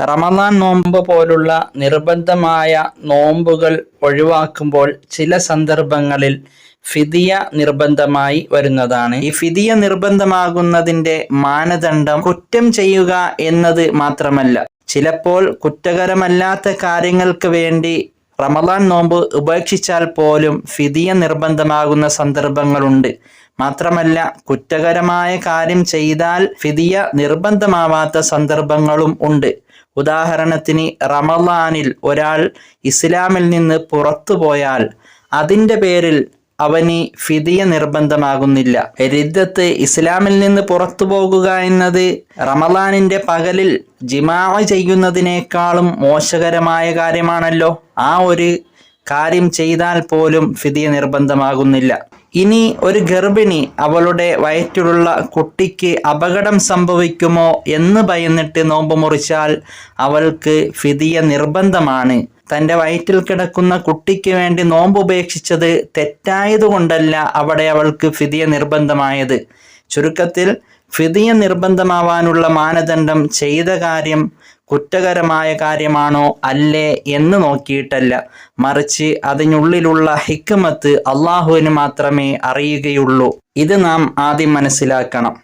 റമദാൻ നോമ്പ് പോലുള്ള നിർബന്ധമായ നോമ്പുകൾ ഒഴിവാക്കുമ്പോൾ ചില സന്ദർഭങ്ങളിൽ ഫിദിയ നിർബന്ധമായി വരുന്നതാണ്. ഈ ഫിദിയ നിർബന്ധമാകുന്നതിന്റെ മാനദണ്ഡം കുറ്റം ചെയ്യുക എന്നത് മാത്രമല്ല. ചിലപ്പോൾ കുറ്റകരമല്ലാത്ത കാര്യങ്ങൾക്ക് വേണ്ടി റമദാൻ നോമ്പ് ഉപേക്ഷിച്ചാൽ പോലും ഫിദിയ നിർബന്ധമാകുന്ന സന്ദർഭങ്ങളുണ്ട്. മാത്രമല്ല കുറ്റകരമായ കാര്യം ചെയ്താൽ ഫിദിയ നിർബന്ധമാവാത്ത സന്ദർഭങ്ങളും ഉണ്ട്. ഉദാഹരണത്തിന് റമദാനിൽ ഒരാൾ ഇസ്ലാമിൽ നിന്ന് പുറത്തു പോയാൽ അതിന്റെ പേരിൽ അവന് ഫിദിയ നിർബന്ധമാകുന്നില്ല. രിദ്ധത്ത് ഇസ്ലാമിൽ നിന്ന് പുറത്തു പോകുക എന്നത് റമദാനിന്റെ പകലിൽ ജിമാ ചെയ്യുന്നതിനേക്കാളും മോശകരമായ കാര്യമാണല്ലോ. ആ ഒരു കാര്യം ചെയ്താൽ പോലും ഫിദിയ നിർബന്ധമാകുന്നില്ല. ഇനി ഒരു ഗർഭിണി അവളുടെ വയറ്റിലുള്ള കുട്ടിക്ക് അപകടം സംഭവിക്കുമോ എന്ന് ഭയന്നിട്ട് നോമ്പ് മുറിച്ചാൽ അവൾക്ക് ഫിതിയ നിർബന്ധമാണ്. തന്റെ വയറ്റിൽ കിടക്കുന്ന കുട്ടിക്ക് വേണ്ടി നോമ്പ് ഉപേക്ഷിച്ചത് തെറ്റായതുകൊണ്ടല്ല അവിടെ അവൾക്ക് ഫിതിയ നിർബന്ധമായത്. ചുരുക്കത്തിൽ ഫിതിയ നിർബന്ധമാവാനുള്ള മാനദണ്ഡം ചെയ്ത കാര്യം കുറ്റകരമായ കാര്യമാണോ അല്ലേ എന്ന് നോക്കിയിട്ടല്ല. മറിച്ച് അതിനുള്ളിലുള്ള ഹിക്മത്ത് അള്ളാഹുവിന് മാത്രമേ അറിയുകയുള്ളൂ. ഇത് നാം ആദ്യം മനസ്സിലാക്കണം.